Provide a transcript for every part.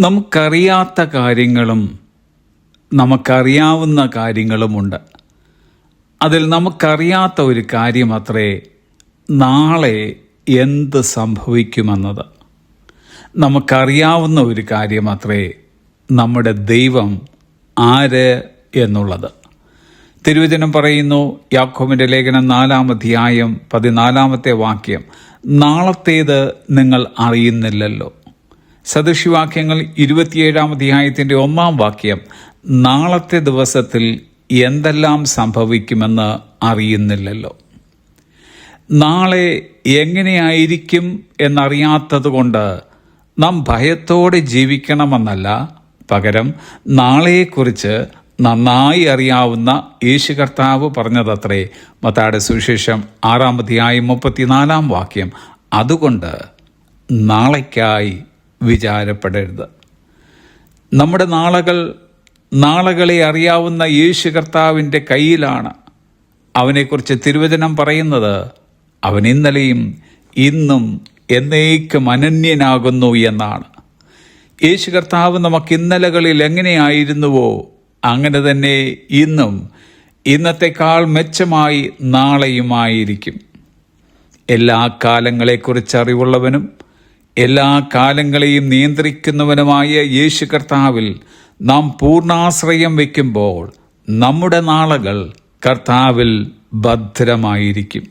നമുക്കറിയാത്ത കാര്യങ്ങളും നമുക്കറിയാവുന്ന കാര്യങ്ങളുമുണ്ട്. അതിൽ നമുക്കറിയാത്ത ഒരു കാര്യം അത്രേ നാളെ എന്ത് സംഭവിക്കുമെന്നത്. നമുക്കറിയാവുന്ന ഒരു കാര്യം അത്രേ നമ്മുടെ ദൈവം ആര് എന്നുള്ളത്. തിരുവചനം പറയുന്നു യാക്കോബിന്റെ ലേഖനം നാലാം അധ്യായം പതിനാലാമത്തെ വാക്യം നാളത്തേത് നിങ്ങൾ അറിയുന്നില്ലല്ലോ. സദൃശിവാക്യങ്ങൾ ഇരുപത്തിയേഴാം അധ്യായത്തിന്റെ ഒന്നാം വാക്യം നാളത്തെ ദിവസത്തിൽ എന്തെല്ലാം സംഭവിക്കുമെന്ന് അറിയുന്നില്ലല്ലോ. നാളെ എങ്ങനെയായിരിക്കും എന്നറിയാത്തതുകൊണ്ട് നാം ഭയത്തോടെ ജീവിക്കണമെന്നല്ല പകരം നാളെയെക്കുറിച്ച് നന്നായി അറിയാവുന്ന യേശു കർത്താവ് പറഞ്ഞതത്രേ. മത്താടെ സുവിശേഷം ആറാം അധ്യായം മുപ്പത്തിനാലാം വാക്യം അതുകൊണ്ട് നാളേക്കായി വിചാരപ്പെടരുത്. നമ്മുടെ നാളകൾ നാളകളെ അറിയാവുന്ന യേശു കർത്താവിന്റെ കയ്യിലാണ് അവനെക്കുറിച്ച് തിരുവചനം പറയുന്നത്. അവൻ ഇന്നലെയും ഇന്നും എന്നേക്കും അനന്യനാകുന്നു എന്നാണ്. യേശു കർത്താവ് നമുക്ക് ഇന്നലകളിൽ എങ്ങനെയായിരുന്നുവോ അങ്ങനെ തന്നെ ഇന്നും ഇന്നത്തെക്കാൾ മെച്ചമായി നാളെയുമായിരിക്കും. എല്ലാ കാലങ്ങളെക്കുറിച്ച് അറിവുള്ളവനും എല്ലാ കാലങ്ങളെയും നിയന്ത്രിക്കുന്നവനുമായ യേശു കർത്താവിൽ നാം പൂർണാശ്രയം വയ്ക്കുമ്പോൾ നമ്മുടെ നാളകൾ കർത്താവിൽ ഭദ്രമായിരിക്കും.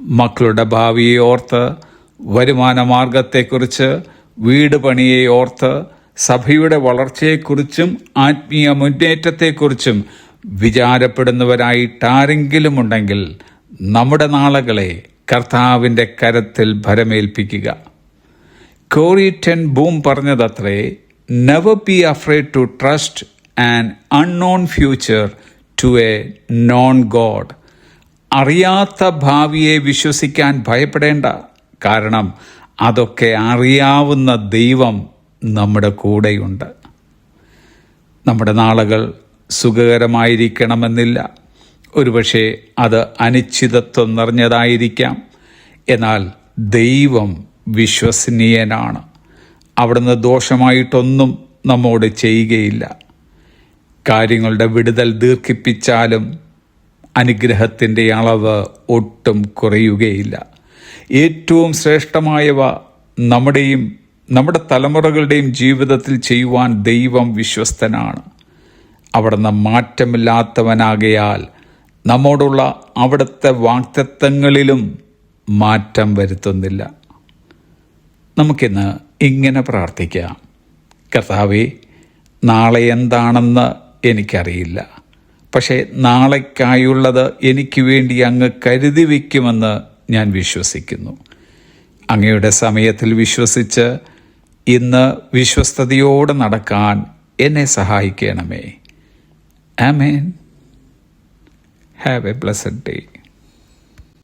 മക്കളുടെ ഭാവിയെ ഓർത്ത് വരുമാന മാർഗത്തെക്കുറിച്ച് വീട് പണിയെ ഓർത്ത് സഭയുടെ വളർച്ചയെക്കുറിച്ചും ആത്മീയ മുന്നേറ്റത്തെക്കുറിച്ചും വിചാരപ്പെടുന്നവരായിട്ടാരെങ്കിലും ഉണ്ടെങ്കിൽ നമ്മുടെ നാളുകളെ കർത്താവിന്റെ കരത്തിൽ ഭരമേൽപ്പിക്കുക. Corrie ten Boom പറഞ്ഞതത്രേ never be afraid to trust and unknown future to a known God അറിയാത്ത ഭാവിയെ വിശ്വസിക്കാൻ ഭയപ്പെടേണ്ട. കാരണം അതൊക്കെ അറിയാവുന്ന ദൈവം നമ്മുടെ കൂടെയുണ്ട്. നമ്മുടെ നാളുകൾ സുഖകരമായിരിക്കണമെന്നില്ല. ഒരുപക്ഷെ അത് അനിശ്ചിതത്വം നിറഞ്ഞതായിരിക്കാം. എന്നാൽ ദൈവം വിശ്വസനീയനാണ്. അവിടുന്ന് ദോഷമായിട്ടൊന്നും നമ്മോട് ചെയ്യുകയില്ല. കാര്യങ്ങളുടെ വിടുതൽ ദീർഘിപ്പിച്ചാലും അനുഗ്രഹത്തിന്റെ അളവ് ഒട്ടും കുറയുകയില്ല. ഏറ്റവും ശ്രേഷ്ഠമായവ നമ്മുടെയും നമ്മുടെ തലമുറകളുടെയും ജീവിതത്തിൽ ചെയ്യുവാൻ ദൈവം വിശ്വസ്തനാണ്. അവിടുന്ന് മാറ്റമില്ലാത്തവനാകയാൽ നമ്മോടുള്ള അവിടുത്തെ വാക്തത്വങ്ങളിലും മാറ്റം വരുത്തുന്നില്ല. നമുക്കിന്ന് ഇങ്ങനെ പ്രാർത്ഥിക്കാം. കർത്താവെ നാളെ എന്താണെന്ന് എനിക്കറിയില്ല. പക്ഷേ നാളേക്കായുള്ളത് എനിക്ക് വേണ്ടി അങ്ങ് കരുതി വയ്ക്കുമെന്ന് ഞാൻ വിശ്വസിക്കുന്നു. അങ്ങയുടെ സമയത്തിൽ വിശ്വസിച്ച് ഇന്ന് വിശ്വസ്തയോടെ നടക്കാൻ എന്നെ സഹായിക്കണമേ. ആമേൻ. Have a blessed day